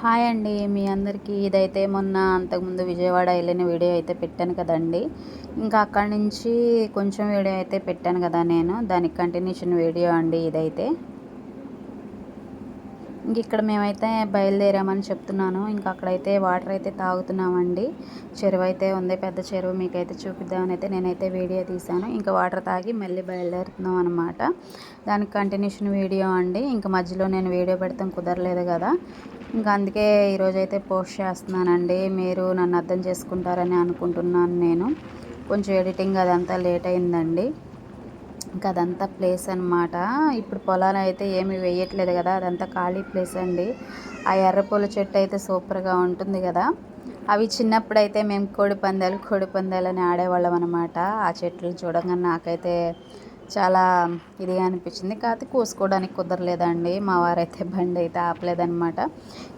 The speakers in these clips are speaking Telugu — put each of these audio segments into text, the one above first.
హాయ్ అండి. మీ అందరికీ ఇదైతే మొన్న అంతకుముందు విజయవాడ వెళ్ళిన వీడియో అయితే పెట్టాను కదండి. ఇంకా అక్కడి నుంచి కొంచెం వీడియో అయితే పెట్టాను కదా నేను. దానికి కంటిన్యూషన్ వీడియో అండి ఇదైతే. ఇంక ఇక్కడ మేమైతే బయలుదేరామని చెప్తున్నాను. ఇంకా అక్కడైతే వాటర్ అయితే తాగుతున్నామండి. చెరువు అయితే ఉంది పెద్ద చెరువు మీకైతే చూపిద్దామని అయితే నేనైతే వీడియో తీశాను. ఇంకా వాటర్ తాగి మళ్ళీ బయలుదేరుతున్నాం అనమాట దానికి కంటిన్యూషన్ వీడియో అండి. ఇంకా మధ్యలో నేను వీడియో పెడతాం కుదరలేదు కదా. ఇంకా అందుకే ఈరోజు అయితే పోస్ట్ చేస్తున్నానండి. మీరు నన్ను అర్థం చేసుకుంటారని అనుకుంటున్నాను నేను. కొంచెం ఎడిటింగ్ అదంతా లేట్ అయిందండి. ఇంకా అదంతా ప్లేస్ అనమాట ఇప్పుడు పొలాలు అయితే ఏమి వేయట్లేదు కదా అదంతా ఖాళీ ప్లేస్ అండి. ఆ ఎర్రపూల చెట్టు అయితే సూపర్గా ఉంటుంది కదా. అవి చిన్నప్పుడు అయితే మేము కోడి పందాలు కోడి పందాలు అని ఆడేవాళ్ళం అనమాట ఆ చెట్లు చూడగానే నాకైతే చాలా ఇదిగా అనిపించింది. కాకపోతే కోసుకోవడానికి కుదరలేదండి. మా వారైతే బండి అయితే ఆపలేదనమాట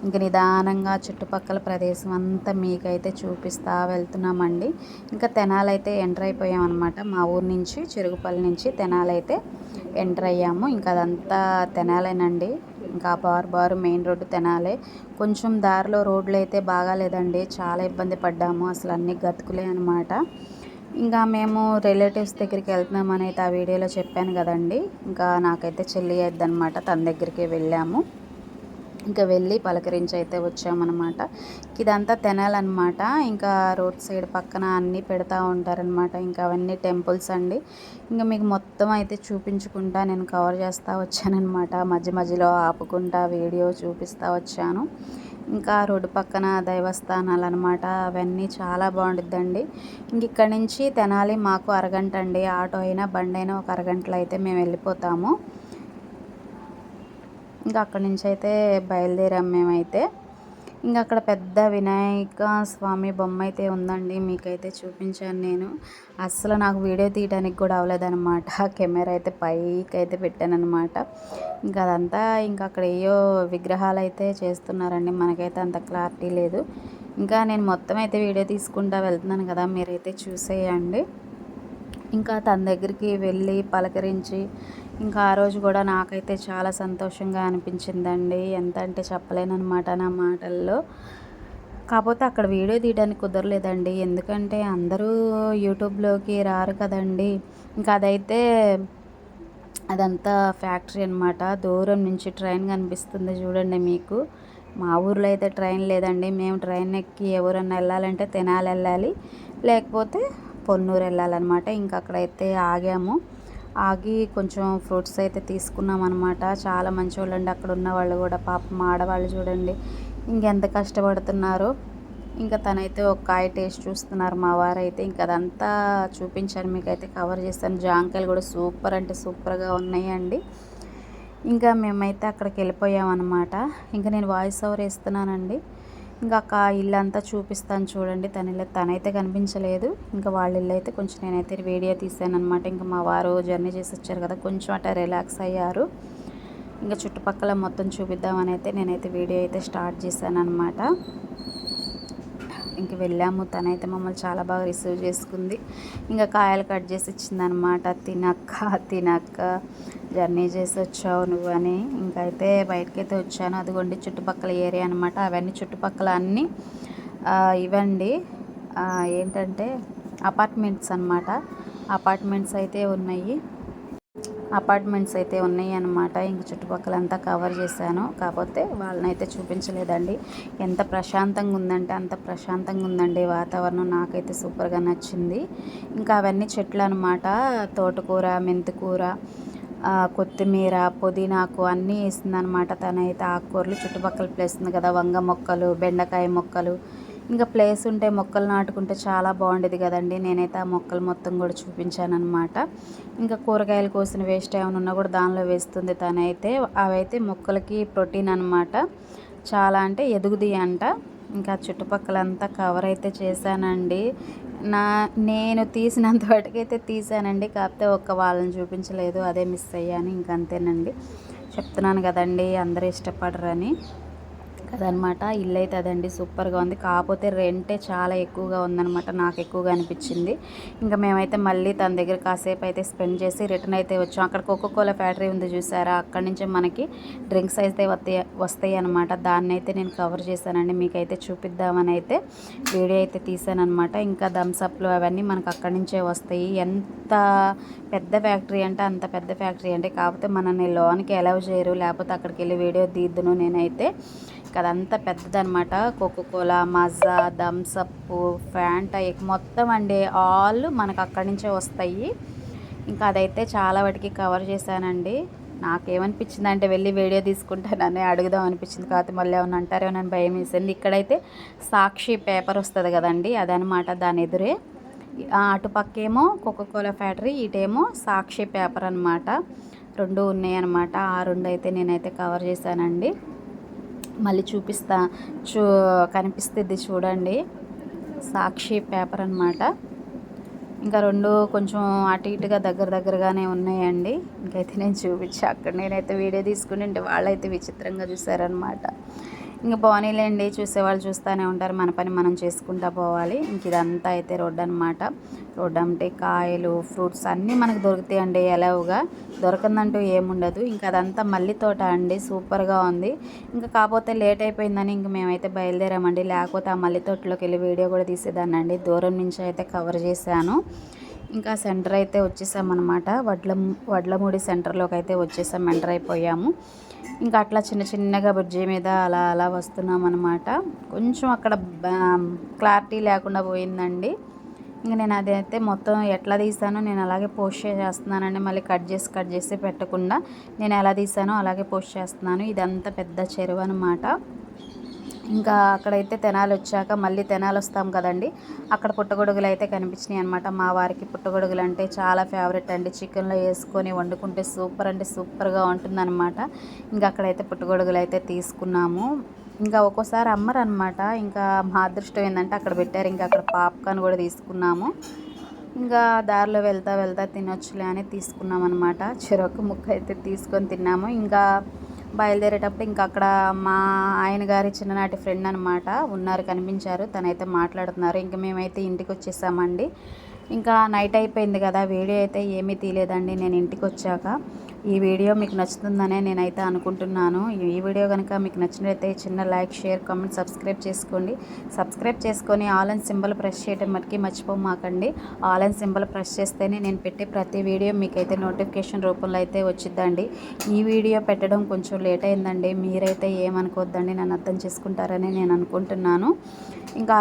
ఇంక నిదానంగా చుట్టుపక్కల ప్రదేశం అంతా మీకైతే చూపిస్తా వెళ్తున్నామండి. ఇంకా తెనాలైతే ఎంటర్ అయిపోయామన్నమాట. మా ఊరు నుంచి చెరుగుపల్లి నుంచి తెనాలైతే ఎంటర్ అయ్యాము. ఇంకా అదంతా తెనాలేనండి. ఇంకా బారు బారు మెయిన్ రోడ్డు తెనాలే. కొంచెం దారిలో రోడ్లు అయితే బాగాలేదండి. చాలా ఇబ్బంది పడ్డాము. అసలు అన్ని గతుకులే అనమాట ఇంకా మేము రిలేటివ్స్ దగ్గరికి వెళ్తున్నామని అయితే ఆ వీడియోలో చెప్పాను కదండి. ఇంకా నాకైతే చెల్లి అనమాట తన దగ్గరికి వెళ్ళాము. ఇంకా వెళ్ళి పలకరించి అయితే వచ్చామన్నమాట. ఇదంతా తినాలన్నమాట. ఇంకా రోడ్ సైడ్ పక్కన అన్నీ పెడతా ఉంటారనమాట ఇంకా అవన్నీ టెంపుల్స్ అండి. ఇంకా మీకు మొత్తం అయితే చూపించుకుంటా నేను కవర్ చేస్తూ వచ్చానమాట మధ్య మధ్యలో ఆపుకుంటా వీడియో చూపిస్తూ వచ్చాను. ఇంకా రోడ్డు పక్కన దైవస్థానాలు అనమాట అవన్నీ చాలా బాగుంటుందండి ఇంక ఇక్కడి నుంచి తెనాలి మాకు అరగంట అండి. ఆటో అయినా బండి అయినా ఒక అరగంటలో అయితే మేము వెళ్ళిపోతాము. ఇంకా అక్కడి నుంచి అయితే బయలుదేరాం మేమైతే. ఇంకా అక్కడ పెద్ద వినాయక స్వామి బొమ్మ అయితే ఉందండి మీకైతే చూపించాను నేను. అస్సలు నాకు వీడియో తీయడానికి కూడా అవ్వలేదన్నమాట కెమెరా అయితే పైకి అయితే పెట్టాను ఇంకా అదంతా ఇంకా అక్కడ ఏయో విగ్రహాలు అయితే చేస్తున్నారండి మనకైతే అంత క్లారిటీ లేదు. ఇంకా నేను మొత్తం అయితే వీడియో తీసుకుంటా వెళ్తున్నాను కదా మీరైతే చూసేయండి. ఇంకా తన దగ్గరికి వెళ్ళి పలకరించి ఇంకా ఆ రోజు కూడా నాకైతే చాలా సంతోషంగా అనిపించిందండి. ఎంత అంటే చెప్పలేనమాట నా మాటల్లో. కాకపోతే అక్కడ వీడియో తీయడానికి కుదరలేదండి. ఎందుకంటే అందరూ యూట్యూబ్లోకి రారు కదండి. ఇంకా అదైతే అదంతా ఫ్యాక్టరీ అనమాట దూరం నుంచి ట్రైన్ కనిపిస్తుంది చూడండి మీకు. మా ఊర్లో అయితే ట్రైన్ లేదండి. మేము ట్రైన్ ఎక్కి ఎవరన్నా వెళ్ళాలంటే తెనాలి వెళ్ళాలి. లేకపోతే పొన్నూరు వెళ్ళాలన్నమాట. ఇంకా అక్కడైతే ఆగాము. ఆగి కొంచెం ఫ్రూట్స్ అయితే తీసుకున్నాం అనమాట చాలా మంచి వాళ్ళండి అక్కడ ఉన్న వాళ్ళు కూడా పాపం ఆడవాళ్ళు చూడండి. ఇంకెంత కష్టపడుతున్నారు. ఇంకా తనైతే ఒక కాయ టేస్ట్ చూస్తున్నారు మా వారైతే. ఇంకా అదంతా చూపించాను. మీకైతే కవర్ చేస్తాను. జాంకాయలు కూడా సూపర్ అంటే సూపర్గా ఉన్నాయండి. ఇంకా మేమైతే అక్కడికి వెళ్ళిపోయామన్నమాట. ఇంకా నేను వాయిస్ ఓవర్ వేస్తున్నానండి. ఇంకా ఆ ఇల్లు అంతా చూపిస్తాను చూడండి. తన ఇల్లు తనైతే కనిపించలేదు. ఇంకా వాళ్ళ ఇల్లు అయితే కొంచెం నేనైతే వీడియో తీసాను అనమాట ఇంకా మా వారు జర్నీ చేసి వచ్చారు కదా కొంచెం అట్లా రిలాక్స్ అయ్యారు. ఇంకా చుట్టుపక్కల మొత్తం చూపిద్దామని అయితే నేనైతే వీడియో అయితే స్టార్ట్ చేశాను అనమాట ఇంక వెళ్ళాము. తనైతే మమ్మల్ని చాలా బాగా రిసీవ్ చేసుకుంది. ఇంకా కాయలు కట్ చేసి ఇచ్చిందనమాట తినక్క తినక్క జర్నీ చేసి వచ్చావు నువ్వు అని. ఇంకైతే బయటకైతే వచ్చాను. అదిగోండి చుట్టుపక్కల ఏరియా అనమాట అవన్నీ చుట్టుపక్కల అన్నీ ఇవండి. ఏంటంటే అపార్ట్మెంట్స్ అనమాట అపార్ట్మెంట్స్ అయితే ఉన్నాయి. అపార్ట్మెంట్స్ అయితే ఉన్నాయి అనమాట ఇంక చుట్టుపక్కల అంతా కవర్ చేశాను. కాకపోతే వాళ్ళనైతే చూపించలేదండి. ఎంత ప్రశాంతంగా ఉందంటే అంత ప్రశాంతంగా ఉందండి వాతావరణం. నాకైతే సూపర్గా నచ్చింది. ఇంకా అవన్నీ చెట్లు అనమాట తోటకూర మెంతికూర కొత్తిమీర పుదీనాకు అన్నీ వేసిందనమాట తనైతే. ఆకుకూరలు చుట్టుపక్కల ప్లేస్ ఉంది కదా వంగ మొక్కలు బెండకాయ మొక్కలు. ఇంకా ప్లేస్ ఉంటే మొక్కలు నాటుకుంటే చాలా బాగుండేది కదండి. నేనైతే ఆ మొక్కలు మొత్తం కూడా చూపించాను అనమాట ఇంకా కూరగాయలు కోసిన వేస్ట్ ఏమైనా ఉన్నా కూడా దానిలో వేస్తుంది తనైతే. అవైతే మొక్కలకి ప్రోటీన్ అనమాట చాలా అంటే ఎదుగుది అంట. ఇంకా చుట్టుపక్కలంతా కవర్ అయితే చేశానండి. నా నేను తీసినంత వాటికైతే తీసానండి కాకపోతే ఒక్క వాళ్ళని చూపించలేదు. అదే మిస్ అయ్యాను. ఇంకంతేనండి చెప్తున్నాను కదండి అందరూ ఇష్టపడరని. కదనమాట ఇల్లు అయితే అదండి సూపర్గా ఉంది. కాకపోతే రెంటే చాలా ఎక్కువగా ఉందనమాట నాకు ఎక్కువగా అనిపించింది. ఇంకా మేమైతే మళ్ళీ తన దగ్గర కాసేపు అయితే స్పెండ్ చేసి రిటర్న్ అయితే వచ్చాం. అక్కడ కోకోకోలా ఫ్యాక్టరీ ఉంది చూసారా? అక్కడి నుంచే మనకి డ్రింక్స్ అయితే వస్తాయి వస్తాయి అనమాట దాన్ని అయితే నేను కవర్ చేశానండి. మీకైతే చూపిద్దామని అయితే వీడియో అయితే తీసానమాట ఇంకా థమ్స్అప్లు అవన్నీ మనకు అక్కడి నుంచే వస్తాయి. ఎంత పెద్ద ఫ్యాక్టరీ అంటే అంత పెద్ద ఫ్యాక్టరీ అంటే కాకపోతే మనల్ని లోన్కి అలౌ చేయరు. లేకపోతే అక్కడికి వెళ్ళి వీడియో తీద్దును నేనైతే. అదంతా పెద్దదనమాట Coca Cola Maaza Thums Up Fanta మొత్తం అండి ఆల్ మనకు అక్కడి నుంచే వస్తాయి. ఇంకా అదైతే చాలా వాటికి కవర్ చేశానండి. నాకేమనిపించింది అంటే వెళ్ళి వీడియో తీసుకుంటానని అడుగుదాం అనిపించింది. కాకపోతే మళ్ళీ ఏమైనా అంటారేమో నన్ను భయం వేసింది. ఇక్కడైతే సాక్షి పేపర్ వస్తుంది కదండి అదనమాట దాని ఎదురే. అటుపక్కేమో కోకోకోలా ఫ్యాక్టరీ ఇటేమో సాక్షి పేపర్ అనమాట రెండు ఉన్నాయన్నమాట. ఆ రెండు అయితే నేనైతే కవర్ చేశానండి. మళ్ళీ చూపిస్తా. చూ కనిపిస్తుంది చూడండి. సాక్షి పేపర్ అనమాట ఇంకా రెండు కొంచెం అటు ఇటుగా దగ్గర దగ్గరగానే ఉన్నాయండి. ఇంకైతే నేను చూపించా. అక్కడ నేనైతే వీడియో తీసుకుని వాళ్ళైతే విచిత్రంగా చూసారనమాట ఇంక బాగానేలేండి చూసేవాళ్ళు చూస్తూనే ఉంటారు. మన పని మనం చేసుకుంటా పోవాలి. ఇంక ఇదంతా అయితే రోడ్డు అనమాట రోడ్డు అంటే కాయలు ఫ్రూట్స్ అన్నీ మనకు దొరుకుతాయండి ఎలావుగా. దొరకందంటూ ఏముండదు. ఇంకా అదంతా మల్లి తోట అండి. సూపర్గా ఉంది. ఇంకా కాకపోతే లేట్ అయిపోయిందని ఇంక మేమైతే బయలుదేరామండి. లేకపోతే ఆ మల్లి తోటలోకి వెళ్ళి వీడియో కూడా తీసేదాన్ని అండి దూరం నుంచి అయితే కవర్ చేశాను. ఇంకా సెంటర్ అయితే వచ్చేసామన్నమాట. వడ్ల వడ్లమూడి సెంటర్లోకి అయితే వచ్చేసాం ఎంటర్ అయిపోయాము. ఇంకా అట్లా చిన్న చిన్నగా బ్రిడ్జి మీద అలా అలా వస్తున్నాం అనమాట కొంచెం అక్కడ క్లారిటీ లేకుండా పోయిందండి. ఇంకా నేను అదైతే మొత్తం ఎట్లా తీసానో నేను అలాగే పోస్ట్ చేస్తున్నానండి. మళ్ళీ కట్ చేసి కట్ చేసి పెట్టకుండా నేను ఎలా తీసానో అలాగే పోస్ట్ చేస్తున్నాను. ఇదంతా పెద్ద చెరువు అనమాట ఇంకా అక్కడైతే తెనాలి వచ్చాక మళ్ళీ తెనాలి వస్తాం కదండి. అక్కడ పుట్టగొడుగులు అయితే కనిపించినాయి అనమాట మా వారికి పుట్టగొడుగులు అంటే చాలా ఫేవరెట్ అండి. చికెన్లో వేసుకొని వండుకుంటే సూపర్ అంటే సూపర్గా ఉంటుందన్నమాట. ఇంకా అక్కడైతే పుట్టగొడుగులు అయితే తీసుకున్నాము. ఇంకా ఒక్కోసారి అమ్మరు అనమాట ఇంకా మా అదృష్టం ఏంటంటే అక్కడ పెట్టారు. ఇంకా అక్కడ పాప్కార్న్ కూడా తీసుకున్నాము. ఇంకా దారిలో వెళ్తా వెళ్తా తినొచ్చులే అని తీసుకున్నాం అనమాట చెరొక ముక్క అయితే తీసుకొని తిన్నాము. ఇంకా బయలుదేరేటప్పుడు ఇంకా అక్కడ మా ఆయన గారి చిన్ననాటి ఫ్రెండ్ అనమాట ఉన్నారు కనిపించారు. తనైతే మాట్లాడుతున్నారు. ఇంకా మేమైతే ఇంటికి వచ్చేసామండి. ఇంకా నైట్ అయిపోయింది కదా వీడియో అయితే ఏమీ తీయలేదండి. నేను ఇంటికి వచ్చాక ఈ వీడియో మీకు నచ్చుతుందనే నేనైతే అనుకుంటున్నాను. ఈ వీడియో కనుక మీకు నచ్చినట్లయితే చిన్న లైక్ షేర్ కామెంట్ సబ్స్క్రైబ్ చేసుకోండి. సబ్స్క్రైబ్ చేసుకొని ఆల్ అండ్ సింబల్ ప్రెస్ చేయడం మటుకి మర్చిపోమాకండి. ఆల్ అండ్ సింబల్ ప్రెస్ చేస్తేనే నేను పెట్టే ప్రతి వీడియో మీకైతే నోటిఫికేషన్ రూపంలో అయితే వచ్చిద్దండి. ఈ వీడియో పెట్టడం కొంచెం లేట్ అయిందండి. మీరైతే ఏమనుకోవద్దండి నన్ను అర్థం చేసుకుంటారని నేను అనుకుంటున్నాను. ఇంకా